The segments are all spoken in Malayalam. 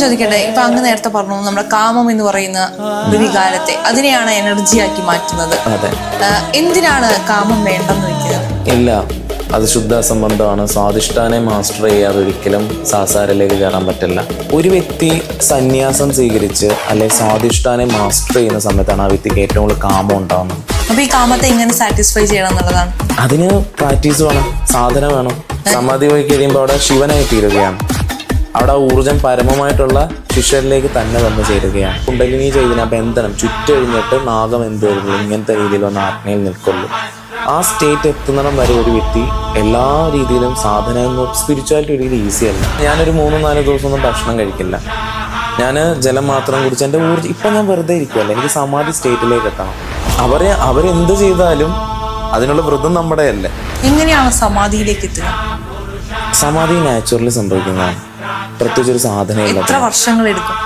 ചോദിക്കട്ടെ ഇപ്പൊ അങ്ങ് നേരത്തെ പറഞ്ഞു നമ്മുടെ കാമം എന്ന് പറയുന്ന ഒരു വികാരത്തെ അതിനെയാണ് എനർജിയാക്കി മാറ്റുന്നത്. അതെ. എന്തിനാണ് കാമം വേണ്ടെന്ന് വെക്കുന്നത് ഇല്ല. അത് ശുദ്ധ സംബന്ധമാണ് സ്വാധിഷ്ഠാനെ മാസ്റ്റർ ചെയ്യാതെ ഒരിക്കലും സാസാരിലേക്ക് കയറാൻ പറ്റില്ല. ഒരു വ്യക്തി സന്യാസം സ്വീകരിച്ച് അല്ലെങ്കിൽ സ്വാധിഷ്ഠാനെ മാസ്റ്റർ ചെയ്യുന്ന സമയത്താണ് ആ വ്യക്തിക്ക് ഏറ്റവും കൂടുതൽ കാമം ഉണ്ടാവുന്നത്. അപ്പൊ ഈ കാമത്തെ എങ്ങനെ സാറ്റിസ്ഫൈ ചെയ്യണം എന്നുള്ളതാണ്? അതിന് പ്രാക്ടീസ് വേണം സാധന വേണം. സമാധി പോയി കഴിയുമ്പോൾ അവിടെ ശിവനായി തീരുകയാണ്. അവിടെ ഊർജം പരമമായിട്ടുള്ള ശിഷ്യരിലേക്ക് തന്നെ വന്ന് ചേരുകയാണ്. കുണ്ടലിനി ചെയ്തിന് ബന്ധനം ചുറ്റഴിഞ്ഞിട്ട് നാഗം എന്ത് വരുന്നു ഇങ്ങനത്തെ രീതിയിൽ വന്ന് ആത്മയിൽ നിൽക്കുള്ളൂ. ആ സ്റ്റേറ്റ് എത്തുന്നിടം വരെ ഒരു വ്യക്തി എല്ലാ രീതിയിലും സാധന സ്പിരിച്വാലിറ്റി ഒരു ഈസി അല്ല. ഞാനൊരു മൂന്ന് നാല് ദിവസമൊന്നും ഭക്ഷണം കഴിക്കില്ല. ഞാൻ ജലം മാത്രം കുടിച്ച് എന്റെ ഊർജം ഇപ്പം ഞാൻ വെറുതെ ഇരിക്കുമല്ലോ എനിക്ക് സമാധി സ്റ്റേറ്റിലേക്ക് എത്തണം. അവരെ അവരെന്ത് ചെയ്താലും അതിനുള്ള വ്രതം നമ്മുടെ അല്ലേ എങ്ങനെയാണ് സമാധിയിലേക്ക് എത്തുക? സമാധി നാച്ചുറലി സംഭവിക്കുന്നതാണ്. പ്രത്യേകിച്ച് ഒരു സാധനമില്ല. എത്ര വർഷങ്ങൾ എടുക്കും?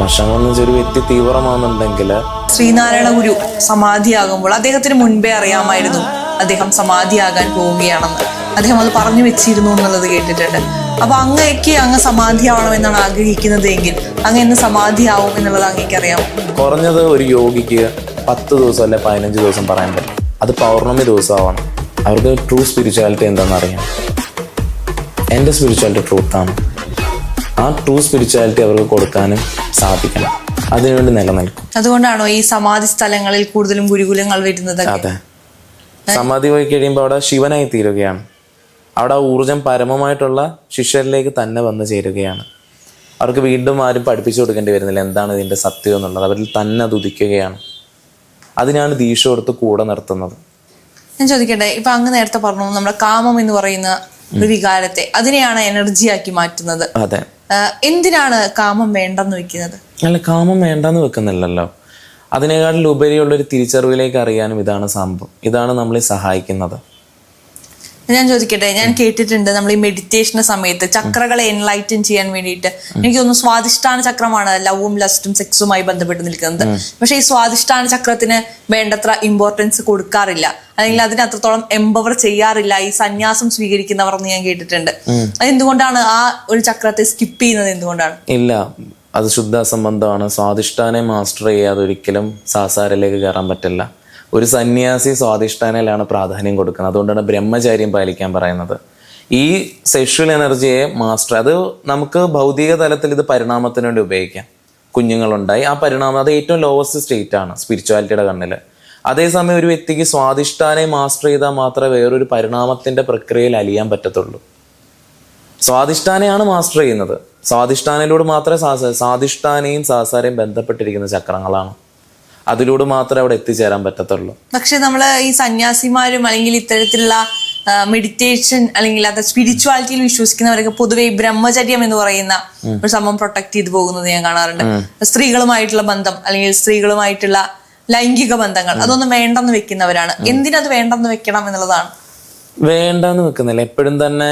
ഭക്ഷണം ഒരു വ്യക്തി തീവ്രമാണെന്നുണ്ടെങ്കിൽ ശ്രീനാരായണ ഗുരു സമാധിയാകുമ്പോൾ അദ്ദേഹത്തിന് മുൻപേ അറിയാമായിരുന്നു അദ്ദേഹം സമാധിയാകാൻ പോവുകയാണെന്ന്. അദ്ദേഹം അത് പറഞ്ഞു വെച്ചിരുന്നു എന്നുള്ളത് കേട്ടിട്ടുണ്ട്. അപ്പൊ അങ്ങേക്ക് അങ്ങ് സമാധിയാവണമെന്നാണ് ആഗ്രഹിക്കുന്നത് എങ്കിൽ അങ്ങ് എന്ന് സമാധിയാവും എന്നുള്ളത് അങ്ങേക്ക് അറിയാം കുറഞ്ഞത് ഒരു യോഗിക്ക് പത്ത് ദിവസം അല്ലെ പതിനഞ്ച് ദിവസം പറയാൻ പറ്റും. അത് പൗർണമി ദിവസമാവണം. അവർക്ക് ട്രൂ സ്പിരിച്വാലിറ്റി എന്താണെന്ന് അറിയാം. എന്റെ സ്പിരിച്വാലിറ്റി ട്രൂത്താണ് ആ ട്രൂ സ്പിരിച്വാലിറ്റി അവർക്ക് കൊടുക്കാനും സാധിക്കണം. അതിനുവേണ്ടി നിലനിൽക്കും. അതുകൊണ്ടാണോ ഈ സമാധി സ്ഥലങ്ങളിൽ കൂടുതലും ഗുരുകുലങ്ങൾ വരുന്നത്? അതെ. സമാധി പോയി കഴിയുമ്പോൾ അവിടെ ശിവനായി തീരുകയാണ്. അവിടെ ആ ഊർജം പരമമായിട്ടുള്ള ശിഷ്യരിലേക്ക് തന്നെ വന്നു ചേരുകയാണ്. അവർക്ക് വീണ്ടും ആരും പഠിപ്പിച്ചു കൊടുക്കേണ്ടി വരുന്നില്ല. എന്താണ് ഇതിന്റെ സത്യം എന്നുള്ളത്? അവരിൽ തന്നെ അത് ഉദിക്കുകയാണ്. അതിനാണ് ദീക്ഷ കൊടുത്ത് കൂടെ നിർത്തുന്നത്. ഞാൻ ചോദിക്കട്ടെ ഇപ്പൊ അങ്ങ് നേരത്തെ പറഞ്ഞു നമ്മുടെ കാമം എന്ന് പറയുന്ന ഒരു വികാരത്തെ അതിനെയാണ് എനർജിയാക്കി മാറ്റുന്നത്. അതെ. എന്തിനാണ് കാമം വേണ്ടെന്ന് വെക്കുന്നത്? അല്ല കാമം വേണ്ടെന്ന് വെക്കുന്നില്ലല്ലോ. അതിനേക്കാട്ടിൽ ഉപരിയുള്ളൊരു തിരിച്ചറിവിലേക്ക് അറിയാനും ഇതാണ് സംഭവം. ഇതാണ് നമ്മളെ സഹായിക്കുന്നത്. ഞാൻ ചോദിക്കട്ടെ ഞാൻ കേട്ടിട്ടുണ്ട് നമ്മൾ ഈ മെഡിറ്റേഷന്റെ സമയത്ത് ചക്രകളെ എൻലൈറ്റൻ ചെയ്യാൻ വേണ്ടിയിട്ട്. എനിക്ക് തോന്നുന്നു സ്വാദിഷ്ടാന ചക്രമാണ് ലവും ലസ്റ്റും സെക്സുമായി ബന്ധപ്പെട്ട് നിൽക്കുന്നത്. പക്ഷെ ഈ സ്വാദിഷ്ടാന ചക്രത്തിന് വേണ്ടത്ര ഇമ്പോർട്ടൻസ് കൊടുക്കാറില്ല. അല്ലെങ്കിൽ അതിന് അത്രത്തോളം എംപവർ ചെയ്യാറില്ല. ഈ സന്യാസം സ്വീകരിക്കുന്നവർ എന്ന് ഞാൻ കേട്ടിട്ടുണ്ട്. അതെന്തുകൊണ്ടാണ് ആ ഒരു ചക്രത്തെ സ്കിപ്പ് ചെയ്യുന്നത് എന്തുകൊണ്ടാണ്? ഇല്ല. അത് ശുദ്ധ സംബന്ധമാണ് സ്വാദിഷ്ഠാനെ മാസ്റ്റർ ചെയ്യാതെ ഒരിക്കലും സാസാരയിലേക്ക് കയറാൻ പറ്റില്ല. ഒരു സന്യാസി സ്വാധിഷ്ഠാനയിലാണ് പ്രാധാന്യം കൊടുക്കുന്നത്. അതുകൊണ്ടാണ് ബ്രഹ്മചാര്യം പാലിക്കാൻ പറയുന്നത്. ഈ സെക്ഷൽ എനർജിയെ മാസ്റ്റർ അത് നമുക്ക് ഭൗതിക തലത്തിൽ ഇത് പരിണാമത്തിന് വേണ്ടി ഉപയോഗിക്കാം. കുഞ്ഞുങ്ങളുണ്ടായി. ആ പരിണാമം അത് ഏറ്റവും ലോവസ്റ്റ് സ്റ്റേറ്റ് ആണ് സ്പിരിച്വാലിറ്റിയുടെ കണ്ണിൽ അതേസമയം ഒരു വ്യക്തിക്ക് സ്വാധിഷ്ഠാനെ മാസ്റ്റർ ചെയ്താൽ മാത്രമേ വേറൊരു പരിണാമത്തിന്റെ പ്രക്രിയയിൽ അലിയാൻ പറ്റത്തുള്ളൂ. സ്വാധിഷ്ഠാനെയാണ് മാസ്റ്റർ ചെയ്യുന്നത്. സ്വാധിഷ്ഠാനയിലൂടെ മാത്രമേ സാധിഷ്ഠാനയും സാസാരയും ബന്ധപ്പെട്ടിരിക്കുന്ന ചക്രങ്ങളാണ്. അതിലൂടെ മാത്രമേ അവിടെ എത്തിച്ചേരാൻ പറ്റത്തുള്ളൂ. പക്ഷെ നമ്മൾ ഈ സന്യാസിമാരും അല്ലെങ്കിൽ ഇത്തരത്തിലുള്ള മെഡിറ്റേഷൻ അല്ലെങ്കിൽ അത് സ്പിരിച്വാലിറ്റിയിൽ വിശ്വസിക്കുന്നവരൊക്കെ പൊതുവെ ഈ ബ്രഹ്മചര്യം എന്ന് പറയുന്ന ഒരു സംഭവം പ്രൊട്ടക്ട് ചെയ്തു പോകുന്നത് ഞാൻ കാണാറുണ്ട്. സ്ത്രീകളുമായിട്ടുള്ള ബന്ധം അല്ലെങ്കിൽ സ്ത്രീകളുമായിട്ടുള്ള ലൈംഗിക ബന്ധങ്ങൾ അതൊന്നും വേണ്ടെന്ന് വെക്കുന്നവരാണ്. എന്തിനത് വേണ്ടെന്ന് വെക്കണം എന്നുള്ളതാണ്. വേണ്ടെന്ന് വെക്കുന്നില്ല. എപ്പോഴും തന്നെ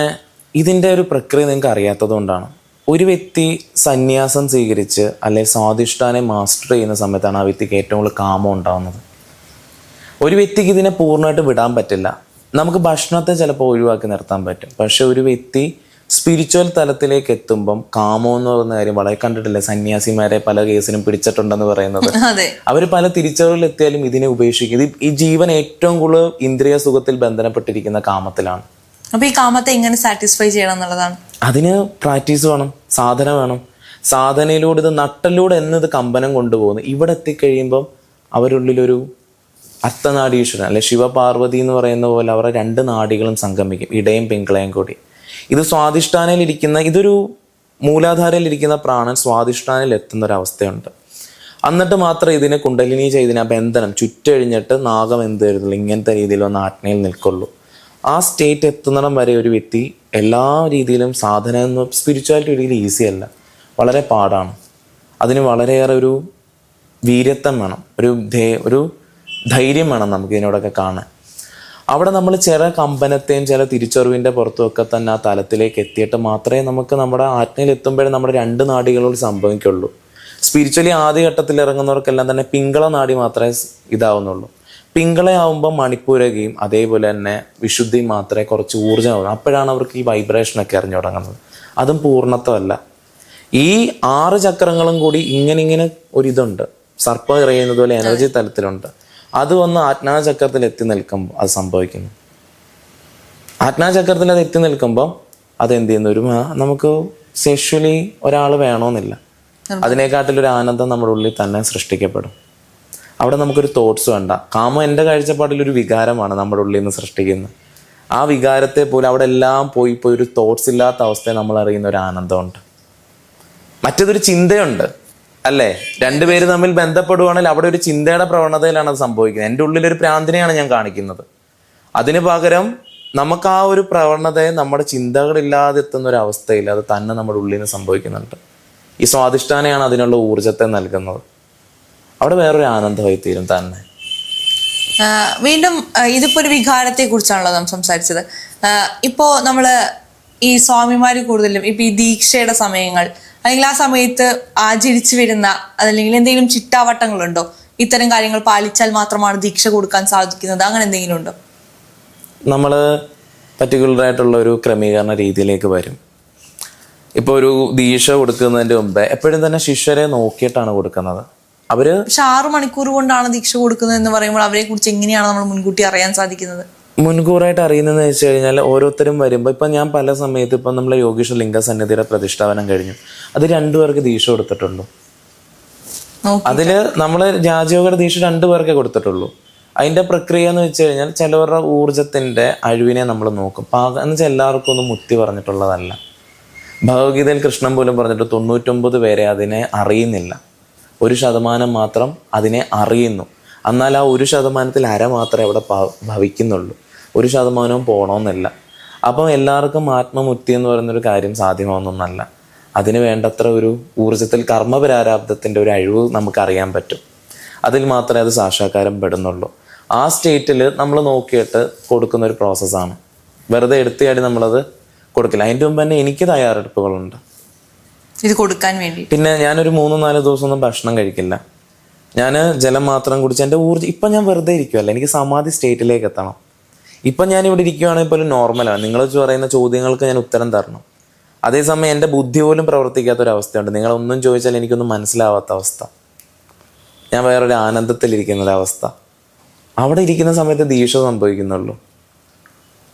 ഇതിന്റെ ഒരു പ്രക്രിയ നിങ്ങൾക്ക് അറിയാത്തത് കൊണ്ടാണ്. ഒരു വ്യക്തി സന്യാസം സ്വീകരിച്ച് അല്ലെങ്കിൽ സ്വാധിഷ്ഠാനെ മാസ്റ്റർ ചെയ്യുന്ന സമയത്താണ് ആ വ്യക്തിക്ക് ഏറ്റവും കൂടുതൽ കാമം ഉണ്ടാകുന്നത് ഒരു വ്യക്തിക്ക് ഇതിനെ പൂർണമായിട്ട് വിടാൻ പറ്റില്ല. നമുക്ക് ഭക്ഷണത്തെ ചിലപ്പോൾ ഒഴിവാക്കി നിർത്താൻ പറ്റും. പക്ഷെ ഒരു വ്യക്തി സ്പിരിച്വൽ തലത്തിലേക്ക് എത്തുമ്പം കാമോ എന്ന് പറയുന്ന കാര്യം വളരെ കണ്ടിട്ടില്ല? സന്യാസിമാരെ പല കേസിനും പിടിച്ചിട്ടുണ്ടെന്ന് പറയുന്നത്. അവർ പല തിരിച്ചറിവിൽ എത്തിയാലും ഇതിനെ ഉപേക്ഷിക്കും. ഈ ജീവൻ ഏറ്റവും കൂടുതൽ ഇന്ദ്രിയ സുഖത്തിൽ ബന്ധനപ്പെട്ടിരിക്കുന്ന കാമത്തിലാണ്. അപ്പൊ ഈ കാമത്തെ എങ്ങനെ സാറ്റിസ്ഫൈ ചെയ്യണം എന്നുള്ളതാണ്? അതിന് പ്രാക്ടീസ് വേണം സാധന വേണം. സാധനയിലൂടെ ഇത് നട്ടലിലൂടെ എന്നത് കമ്പനം കൊണ്ടുപോകുന്നു. ഇവിടെ എത്തിക്കഴിയുമ്പം അവരുള്ളിലൊരു അർത്ഥനാടീശ്വരൻ അല്ലെ ശിവപാർവതി എന്ന് പറയുന്ന പോലെ അവരുടെ രണ്ട് നാടികളും സംഗമിക്കും ഇടയും പിങ്കളയും കൂടി. ഇത് സ്വാധിഷ്ഠാനയിലിരിക്കുന്ന ഇതൊരു മൂലാധാരയിലിരിക്കുന്ന പ്രാണൻ സ്വാധിഷ്ഠാനയിൽ എത്തുന്ന ഒരവസ്ഥയുണ്ട്. എന്നിട്ട് മാത്രം ഇതിനെ കുണ്ടലിനി ചെയ്തിന് ബന്ധനം ചുറ്റഴിഞ്ഞിട്ട് നാഗം എന്ത് വരുന്നുള്ളൂ ഇങ്ങനത്തെ രീതിയിൽ വന്ന് ആജ്ഞയിൽ നിൽക്കുള്ളൂ. ആ സ്റ്റേറ്റ് എത്തുന്നിടം വരെ ഒരു വ്യക്തി എല്ലാ രീതിയിലും സാധന എന്ന് സ്പിരിച്വാലിറ്റി രീതിയിൽ ഈസി അല്ല. വളരെ പാടാണ്. അതിന് വളരെയേറെ ഒരു വീര്യത്വം വേണം. ഒരു ഒരു ധൈര്യം വേണം നമുക്ക് ഇതിനോടൊക്കെ കാണാൻ. അവിടെ നമ്മൾ ചില കമ്പനത്തെയും ചില തിരിച്ചറിവിന്റെ പുറത്തുമൊക്കെ തന്നെ ആ തലത്തിലേക്ക് എത്തിയിട്ട് മാത്രമേ നമുക്ക് നമ്മുടെ ആജ്ഞയിൽ എത്തുമ്പോഴേ നമ്മുടെ രണ്ട് നാടികളോട് സംഭവിക്കുള്ളൂ. സ്പിരിച്വലി ആദ്യ ഘട്ടത്തിൽ ഇറങ്ങുന്നവർക്കെല്ലാം തന്നെ പിങ്കള നാടി മാത്രമേ ഇതാവുന്നുള്ളൂ. പിങ്കളയാവുമ്പോൾ മണിപ്പൂരകയും അതേപോലെ തന്നെ വിശുദ്ധി മാത്രമേ കുറച്ച് ഊർജം ആവുന്നു അപ്പോഴാണ് അവർക്ക് ഈ വൈബ്രേഷനൊക്കെ അറിഞ്ഞു തുടങ്ങുന്നത്. അതും പൂർണത്വമല്ല. ഈ ആറ് ചക്രങ്ങളും കൂടി ഇങ്ങനെ ഇങ്ങനെ ഒരിതുണ്ട്. സർപ്പം എറിയുന്നത് പോലെ എനർജി തലത്തിലുണ്ട്. അത് വന്ന് ആജ്ഞാചക്രത്തിൽ എത്തി നിൽക്കുമ്പോൾ അത് സംഭവിക്കുന്നു. ആജ്ഞാചക്രത്തിൽ അത് എത്തി നിൽക്കുമ്പോൾ അത് എന്ത് ചെയ്യുന്നു? ഒരു നമുക്ക് സെഷ്വലി ഒരാൾ വേണമെന്നില്ല അതിനെക്കാട്ടിലൊരു ആനന്ദം നമ്മുടെ ഉള്ളിൽ തന്നെ സൃഷ്ടിക്കപ്പെടും. അവിടെ നമുക്കൊരു തോട്ട്സ് വേണ്ട. കാമം എന്റെ കാഴ്ചപ്പാടിൽ ഒരു വികാരമാണ് നമ്മുടെ ഉള്ളിൽ നിന്ന് സൃഷ്ടിക്കുന്നത്. ആ വികാരത്തെ പോലെ അവിടെ എല്ലാം പോയി പോയി ഒരു തോട്ട്സ് ഇല്ലാത്ത അവസ്ഥയെ നമ്മൾ അറിയുന്ന ഒരു ആനന്ദമുണ്ട്. മറ്റേതൊരു ചിന്തയുണ്ട് അല്ലേ? രണ്ടുപേര് തമ്മിൽ ബന്ധപ്പെടുവാണെങ്കിൽ അവിടെ ഒരു ചിന്തയുടെ പ്രവണതയിലാണ് അത് സംഭവിക്കുന്നത്. എന്റെ ഉള്ളിലൊരു പ്രാന്തിനെയാണ് ഞാൻ കാണിക്കുന്നത്. അതിന് പകരം നമുക്ക് ആ ഒരു പ്രവണതയെ നമ്മുടെ ചിന്തകളില്ലാതെ എത്തുന്ന ഒരു അവസ്ഥയിൽ അത് തന്നെ നമ്മുടെ ഉള്ളിൽ നിന്ന് സംഭവിക്കുന്നുണ്ട്. ഈ സ്വാധിഷ്ഠാനയാണ് അതിനുള്ള ഊർജത്തെ നൽകുന്നത്. അവിടെ വേറൊരു ആനന്ദമായി തീരും തന്നെ. വീണ്ടും ഇതിപ്പോ ഒരു വികാരത്തെ കുറിച്ചാണല്ലോ നാം സംസാരിച്ചത്. ഇപ്പോ നമ്മൾ ഈ സ്വാമിമാര് കൂടുതലും ഇപ്പൊ ഈ ദീക്ഷയുടെ സമയങ്ങൾ അല്ലെങ്കിൽ ആ സമയത്ത് ആചരിച്ചു വരുന്ന അതല്ലെങ്കിൽ എന്തെങ്കിലും ചിട്ടാവട്ടങ്ങളുണ്ടോ? ഇത്തരം കാര്യങ്ങൾ പാലിച്ചാൽ മാത്രമാണ് ദീക്ഷ കൊടുക്കാൻ സാധിക്കുന്നത്. അങ്ങനെ എന്തെങ്കിലും ഉണ്ടോ? നമ്മൾ പർട്ടിക്കുലർ ആയിട്ടുള്ള ഒരു ക്രമീകരണ രീതിയിലേക്ക് വരും. ഇപ്പോൾ ഒരു ദീക്ഷ കൊടുക്കുന്നതിന്റെ മുമ്പേ എപ്പോഴും തന്നെ ശിഷ്യരെ നോക്കിയിട്ടാണ് കൊടുക്കുന്നത്. അവർ പക്ഷെ ആറു മണിക്കൂർ കൊണ്ടാണ് ദീക്ഷ കൊടുക്കുന്നത് എന്ന് പറയുമ്പോൾ അവരെ കുറിച്ച് എങ്ങനെയാണ് നമ്മൾ മുൻകൂട്ടി അറിയാൻ സാധിക്കുന്നത്? മുൻകൂറായിട്ട് അറിയുന്നതെന്ന് വെച്ച് കഴിഞ്ഞാൽ ഓരോരുത്തരും വരുമ്പോൾ ഇപ്പം ഞാൻ പല സമയത്ത് ഇപ്പം നമ്മൾ യോഗീഷ ലിംഗ സന്നിധിയുടെ പ്രതിഷ്ഠാപനം കഴിഞ്ഞു. അത് രണ്ടു പേർക്ക് ദീക്ഷ കൊടുത്തിട്ടുള്ളൂ. അതിൽ നമ്മൾ രാജയോഗയുടെ ദീക്ഷ രണ്ടു പേർക്കേ കൊടുത്തിട്ടുള്ളൂ. അതിന്റെ പ്രക്രിയ എന്ന് വെച്ച് കഴിഞ്ഞാൽ ചിലവരുടെ ഊർജത്തിന്റെ അഴിവിനെ നമ്മൾ നോക്കും. പാക എന്ന് വെച്ചാൽ എല്ലാവർക്കും ഒന്നും മുത്തി പറഞ്ഞിട്ടുള്ളതല്ല. ഭഗവത്ഗീതയിൽ കൃഷ്ണൻ പോലും പറഞ്ഞിട്ട് തൊണ്ണൂറ്റൊമ്പത് പേരെ അതിനെ അറിയുന്നില്ല. ഒരു ശതമാനം മാത്രം അതിനെ അറിയുന്നു. എന്നാൽ ആ ഒരു ശതമാനത്തിൽ അര മാത്രമേ അവിടെ ഭവിക്കുന്നുള്ളൂ. ഒരു ശതമാനവും പോകണമെന്നില്ല അപ്പം എല്ലാവർക്കും ആത്മമുക്തി എന്ന് പറയുന്നൊരു കാര്യം സാധ്യമാവുന്നൊന്നല്ല. അതിന് വേണ്ടത്ര ഒരു ഊർജത്തിൽ കർമ്മപരാരാബ്ദത്തിന്റെ ഒരു അഴിവ് നമുക്കറിയാൻ പറ്റും. അതിൽ മാത്രമേ അത് സാക്ഷാത്കാരം പെടുന്നുള്ളൂ. ആ സ്റ്റേറ്റിൽ നമ്മൾ നോക്കിയിട്ട് കൊടുക്കുന്ന ഒരു പ്രോസസ്സാണ്. വെറുതെ എടുത്തിയാടി നമ്മളത് കൊടുക്കില്ല. അതിന്റെ മുമ്പ് തന്നെ എനിക്ക് തയ്യാറെടുപ്പുകളുണ്ട്. ഇത് കൊടുക്കാൻ വേണ്ടി പിന്നെ ഞാനൊരു മൂന്ന് നാല് ദിവസമൊന്നും ഭക്ഷണം കഴിക്കില്ല. ഞാൻ ജലം മാത്രം കുടിച്ച് എന്റെ ഊർജം ഇപ്പം ഞാൻ വെറുതെ ഇരിക്കുമല്ല എനിക്ക് സമാധി സ്റ്റേറ്റിലേക്ക് എത്തണം. ഇപ്പം ഞാൻ ഇവിടെ ഇരിക്കുകയാണെങ്കിൽ പോലും നോർമലാണ് നിങ്ങൾ പറയുന്ന ചോദ്യങ്ങൾക്ക് ഞാൻ ഉത്തരം തരണം. അതേസമയം എന്റെ ബുദ്ധി പോലും പ്രവർത്തിക്കാത്ത ഒരു അവസ്ഥയുണ്ട് നിങ്ങളൊന്നും ചോദിച്ചാൽ എനിക്കൊന്നും മനസ്സിലാവാത്ത അവസ്ഥ. ഞാൻ വേറൊരു ആനന്ദത്തിലിരിക്കുന്ന ഒരവസ്ഥ അവിടെ ഇരിക്കുന്ന സമയത്ത് ദീക്ഷ സംഭവിക്കുന്നുള്ളൂ.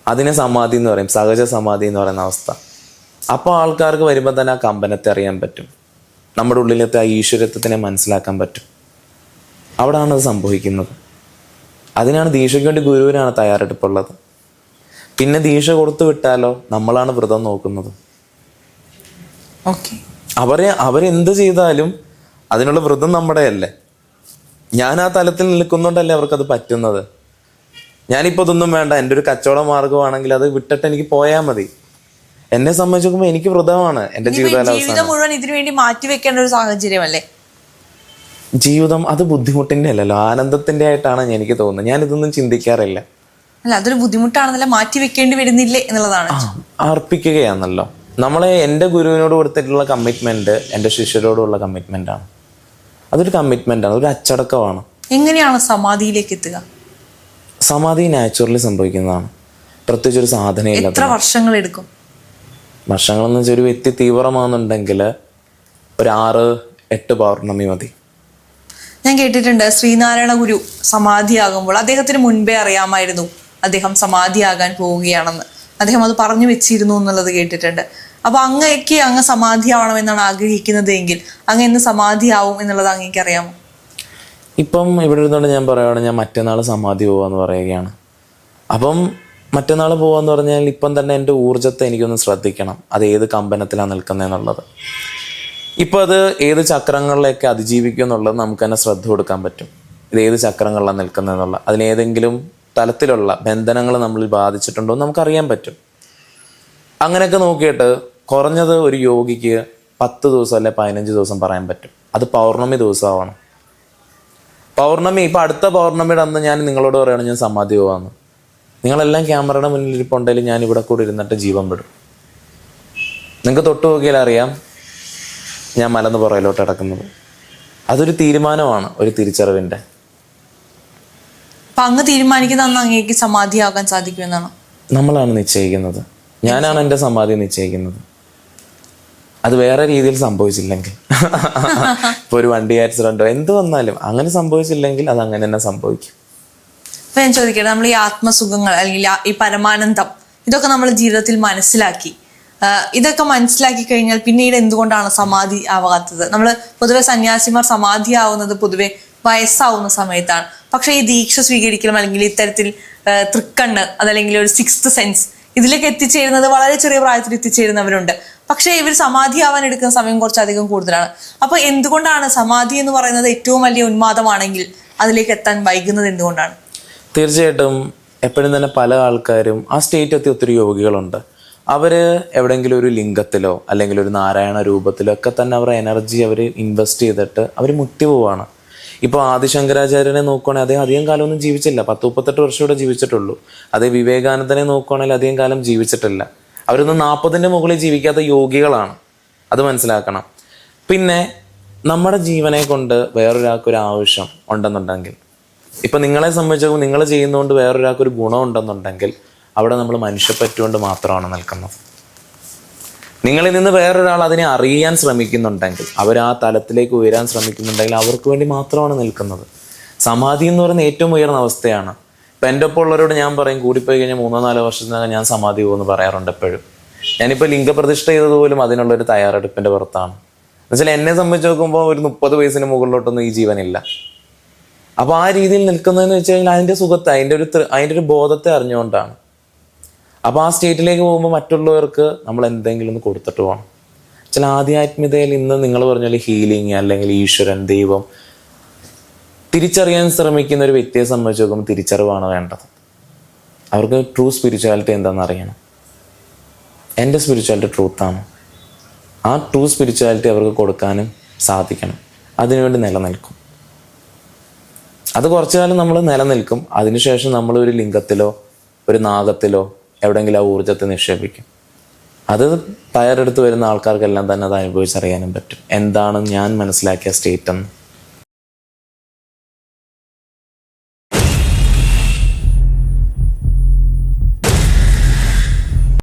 അതിനെ സമാധി എന്ന് പറയും. സഹജ സമാധി എന്ന് പറയുന്ന അവസ്ഥ. അപ്പോൾ ആൾക്കാർക്ക് വരുമ്പോൾ തന്നെ ആ കമ്പനത്തെ അറിയാൻ പറ്റും. നമ്മുടെ ഉള്ളിലത്തെ ആ ഈശ്വരത്വത്തിനെ മനസ്സിലാക്കാൻ പറ്റും. അവിടെയാണ് അത് സംഭവിക്കുന്നത്. അതിനാണ് ദീക്ഷയ്ക്ക് വേണ്ടി ഗുരുവിനാണ് തയ്യാറെടുപ്പുള്ളത്. പിന്നെ ദീക്ഷ കൊടുത്തു വിട്ടാലോ? നമ്മളാണ് വ്രതം നോക്കുന്നത്. ഓക്കെ. അവരെ അവരെന്ത് ചെയ്താലും അതിനുള്ള വ്രതം നമ്മുടെ അല്ലേ ഞാൻ ആ തലത്തിൽ നിൽക്കുന്നുണ്ടല്ലേ അവർക്കത് പറ്റുന്നത്? ഞാനിപ്പോൾ ഇതൊന്നും വേണ്ട. എന്റെ ഒരു കച്ചവട മാർഗമാണെങ്കിൽ അത് വിട്ടിട്ട് എനിക്ക് പോയാൽ മതി. എന്നെ സംബന്ധിച്ച് നോക്കുമ്പോൾ എനിക്ക് വ്രതമാണ് എന്റെ ജീവിതം മുഴുവൻ ഇതിനുവേണ്ടി മാറ്റി വെക്കേണ്ട ഒരു സാഹചര്യമല്ലേ? ജീവിതം അത് ബുദ്ധിമുട്ടിന്റെ അല്ലല്ലോ ആനന്ദത്തിന്റെ ആയിട്ടാണ് എനിക്ക് തോന്നുന്നത്. ഞാൻ ഇതൊന്നും ചിന്തിക്കാറില്ല. അല്ല അതൊരു ബുദ്ധിമുട്ടാണെന്നല്ല മാറ്റി വെക്കേണ്ടി വരുന്നില്ലേ എന്നുള്ളതാണ്. അർപ്പിക്കുകയാണല്ലോ. നമ്മളെ എന്റെ ഗുരുവിനോട് കൊടുത്തിട്ടുള്ള കമ്മിറ്റ്മെന്റ് എന്റെ ശിഷ്യരോടുള്ള കമ്മിറ്റ്മെന്റ് ആണ്. അതൊരു കമ്മിറ്റ്മെന്റ് ആണ് ഒരു അച്ചടക്കമാണ്. എങ്ങനെയാണ് സമാധിയിലേക്ക് എത്തുക? സമാധി നാച്ചുറലി സംഭവിക്കുന്നതാണ്. പ്രത്യേകിച്ച് ഒരു സാധനയില്ല എത്ര വർഷങ്ങൾ എടുക്കും? വർഷങ്ങളെന്ന് വെച്ചാൽ ഒരു വ്യക്തി തീവ്രമാണെന്നുണ്ടെങ്കിൽ ഒരു ആറ് എട്ട് പൗർണമി മതി. ഞാൻ കേട്ടിട്ടുണ്ട് ശ്രീനാരായണ ഗുരു സമാധിയാകുമ്പോൾ അദ്ദേഹത്തിന് മുൻപേ അറിയാമായിരുന്നു അദ്ദേഹം സമാധിയാകാൻ പോവുകയാണെന്ന്. അദ്ദേഹം അത് പറഞ്ഞു വെച്ചിരുന്നു എന്നുള്ളത് കേട്ടിട്ടുണ്ട്. അപ്പൊ അങ്ങയ്ക്ക് അങ്ങ് സമാധിയാവണമെന്നാണ് ആഗ്രഹിക്കുന്നത് എങ്കിൽ അങ്ങ് എന്ന് സമാധിയാവും എന്നുള്ളത് അങ്ങേക്ക് അറിയാമോ ഇപ്പം ഇവിടെ ഇരുന്നുകൊണ്ട് ഞാൻ പറയുകയാണ് ഞാൻ മറ്റന്നാൾ സമാധി പോവാന്ന് പറയുകയാണ്. അപ്പം മറ്റന്നാൾ പോവാന്ന് പറഞ്ഞാൽ ഇപ്പം തന്നെ എന്റെ ഊർജത്തെ എനിക്കൊന്ന് ശ്രദ്ധിക്കണം. അത് ഏത് കമ്പനത്തിലാണ് നിൽക്കുന്നതെന്നുള്ളത് ഇപ്പം അത് ഏത് ചക്രങ്ങളിലേക്ക് അതിജീവിക്കും എന്നുള്ളത് നമുക്ക് തന്നെ ശ്രദ്ധ കൊടുക്കാൻ പറ്റും. ഇത് ഏത് ചക്രങ്ങളിലാണ് നിൽക്കുന്നതെന്നുള്ള അതിനേതെങ്കിലും തലത്തിലുള്ള ബന്ധനങ്ങൾ നമ്മൾ ബാധിച്ചിട്ടുണ്ടോ എന്ന് നമുക്കറിയാൻ പറ്റും. അങ്ങനെയൊക്കെ നോക്കിയിട്ട് കുറഞ്ഞത് ഒരു യോഗിക്ക് പത്ത് ദിവസം അല്ലെ പതിനഞ്ച് ദിവസം പറയാൻ പറ്റും. അത് പൗർണമി ദിവസമാവണം. പൗർണമി ഇപ്പം അടുത്ത പൗർണമിയുടെ അന്ന് ഞാൻ നിങ്ങളോട് പറയുകയാണ് ഞാൻ സമാധി പോവാന്ന്. നിങ്ങളെല്ലാം ക്യാമറയുടെ മുന്നിൽ ഇരിപ്പുണ്ടെങ്കിൽ ഞാൻ ഇവിടെ കൂടി ഇരുന്നിട്ട് ജീവൻ വിടും. നിങ്ങൾക്ക് തൊട്ട് നോക്കിയാൽ അറിയാം ഞാൻ മലന്ന് പുറയിലോട്ട് അടക്കുന്നത് അതൊരു തീരുമാനമാണ് ഒരു തിരിച്ചറിവിന്റെ. അപ്പൊ അങ്ങ് തീരുമാനിക്കുന്ന അന്ന് അങ്ങേക്ക് സമാധിയാകാൻ സാധിക്കുമെന്നാണ്? നമ്മളാണ് നിശ്ചയിക്കുന്നത്. ഞാനാണ് എന്റെ സമാധി നിശ്ചയിക്കുന്നത്. അത് വേറെ രീതിയിൽ സംഭവിച്ചില്ലെങ്കിൽ. ഇപ്പൊ ഒരു വണ്ടി ആക്സിഡന്റോ എന്ത് വന്നാലും അങ്ങനെ സംഭവിച്ചില്ലെങ്കിൽ അത് അങ്ങനെ തന്നെ സംഭവിക്കും. അപ്പൊ ഞാൻ ചോദിക്കട്ടെ നമ്മൾ ഈ ആത്മസുഖങ്ങൾ അല്ലെങ്കിൽ ഈ പരമാനന്ദം ഇതൊക്കെ നമ്മൾ ജീവിതത്തിൽ മനസ്സിലാക്കി. ഇതൊക്കെ മനസ്സിലാക്കി കഴിഞ്ഞാൽ പിന്നീട് എന്തുകൊണ്ടാണ് സമാധി ആവാത്തത്? നമ്മൾ പൊതുവെ സന്യാസിമാർ സമാധി ആവുന്നത് പൊതുവെ വയസ്സാവുന്ന സമയത്താണ്. പക്ഷെ ഈ ദീക്ഷ സ്വീകരിക്കണം അല്ലെങ്കിൽ ഇത്തരത്തിൽ തൃക്കണ്ണ് അതല്ലെങ്കിൽ ഒരു സിക്സ്ത് സെൻസ് ഇതിലേക്ക് എത്തിച്ചേരുന്നത് വളരെ ചെറിയ പ്രായത്തിൽ എത്തിച്ചേരുന്നവരുണ്ട്. പക്ഷേ ഇവർ സമാധി ആവാൻ എടുക്കുന്ന സമയം കുറച്ചധികം കൂടുതലാണ്. അപ്പൊ എന്തുകൊണ്ടാണ് സമാധി എന്ന് പറയുന്നത് ഏറ്റവും വലിയ ഉന്മാദമാണെങ്കിൽ അതിലേക്ക് എത്താൻ വൈകുന്നത് എന്തുകൊണ്ടാണ്? തീർച്ചയായിട്ടും എപ്പോഴും തന്നെ പല ആൾക്കാരും ആ സ്റ്റേറ്റ് എത്തി ഒത്തിരി യോഗികളുണ്ട്. അവർ എവിടെയെങ്കിലും ഒരു ലിംഗത്തിലോ അല്ലെങ്കിൽ ഒരു നാരായണ രൂപത്തിലോ ഒക്കെ തന്നെ അവരുടെ എനർജി അവർ ഇൻവെസ്റ്റ് ചെയ്തിട്ട് അവർ മുക്തി പോവാണ്. ഇപ്പോൾ ആദിശങ്കരാചാര്യനെ നോക്കുകയാണെങ്കിൽ അദ്ദേഹം അധികം കാലമൊന്നും ജീവിച്ചില്ല. പത്ത് മുപ്പത്തെട്ട് വർഷം ജീവിച്ചിട്ടുള്ളൂ. അതേ വിവേകാനന്ദനെ നോക്കുകയാണെങ്കിൽ അധികം കാലം ജീവിച്ചിട്ടില്ല. അവരൊന്നും നാൽപ്പതിന്റെ മുകളിൽ ജീവിക്കാത്ത യോഗികളാണ്. അത് മനസ്സിലാക്കണം. പിന്നെ നമ്മുടെ ജീവനെ കൊണ്ട് വേറൊരാൾക്കൊരു ആവശ്യം ഉണ്ടെന്നുണ്ടെങ്കിൽ ഇപ്പൊ നിങ്ങളെ സംബന്ധിച്ചപ്പോൾ നിങ്ങൾ ചെയ്യുന്നതുകൊണ്ട് വേറൊരാൾക്ക് ഒരു ഗുണം ഉണ്ടെന്നുണ്ടെങ്കിൽ അവിടെ നമ്മൾ മനുഷ്യപ്പറ്റുകൊണ്ട് മാത്രമാണ് നിൽക്കുന്നത്. നിങ്ങളിൽ നിന്ന് വേറൊരാൾ അതിനെ അറിയാൻ ശ്രമിക്കുന്നുണ്ടെങ്കിൽ അവർ ആ തലത്തിലേക്ക് ഉയരാൻ ശ്രമിക്കുന്നുണ്ടെങ്കിൽ അവർക്ക് വേണ്ടി മാത്രമാണ് നിൽക്കുന്നത്. സമാധി എന്ന് പറയുന്ന ഏറ്റവും ഉയർന്ന അവസ്ഥയാണ്. ഇപ്പം എന്റെ ഒപ്പം ഉള്ളവരോട് ഞാൻ പറയും കൂടിപ്പോയി കഴിഞ്ഞാൽ മൂന്നോ നാലോ വർഷത്തിനകം ഞാൻ സമാധി പോകുമെന്ന് പറയാറുണ്ട് എപ്പോഴും. ഞാനിപ്പോൾ ലിംഗപ്രതിഷ്ഠ ചെയ്തതുപോലും അതിനുള്ളൊരു തയ്യാറെടുപ്പിന്റെ പുറത്താണ്. എന്നുവെച്ചാൽ എന്നെ സംബന്ധിച്ച് നോക്കുമ്പോൾ ഒരു മുപ്പത് വയസ്സിന് മുകളിലോട്ടൊന്നും ഈ ജീവനില്ല. അപ്പൊ ആ രീതിയിൽ നിൽക്കുന്നതെന്ന് വെച്ച് കഴിഞ്ഞാൽ അതിന്റെ സുഖത്തെ അതിന്റെ ഒരു അതിന്റെ ഒരു ബോധത്തെ അറിഞ്ഞുകൊണ്ടാണ്. അപ്പൊ ആ സ്റ്റേറ്റിലേക്ക് പോകുമ്പോൾ മറ്റുള്ളവർക്ക് നമ്മൾ എന്തെങ്കിലും ഒന്ന് കൊടുത്തിട്ട് പോകണം ചില ആധ്യാത്മികതയിൽ ഇന്ന് നിങ്ങൾ പറഞ്ഞ പോലെ ഹീലിംഗ് അല്ലെങ്കിൽ ഈശ്വരൻ ദൈവം തിരിച്ചറിയാൻ ശ്രമിക്കുന്ന ഒരു വ്യക്തിയെ സംബന്ധിച്ച് നോക്കുമ്പോൾ തിരിച്ചറിവാണ് വേണ്ടത്. അവർക്ക് ട്രൂ സ്പിരിച്വാലിറ്റി എന്താണെന്ന് അറിയണം. എന്റെ സ്പിരിച്വാലിറ്റി ട്രൂത്താണ് ആ ട്രൂ സ്പിരിച്വാലിറ്റി അവർക്ക് കൊടുക്കാനും സാധിക്കണം. അതിനുവേണ്ടി നിലനിൽക്കും. അത് കുറച്ചു കാലം നമ്മൾ നിലനിൽക്കും. അതിനുശേഷം നമ്മൾ ഒരു ലിംഗത്തിലോ ഒരു നാഗത്തിലോ എവിടെയെങ്കിലും ആ ഊർജത്തെ നിക്ഷേപിക്കും. അത് തയ്യാറെടുത്ത് വരുന്ന ആൾക്കാർക്കെല്ലാം തന്നെ അത് അനുഭവിച്ചറിയാനും പറ്റും. എന്താണ് ഞാൻ മനസ്സിലാക്കിയ സ്റ്റേറ്റ്? എന്ന്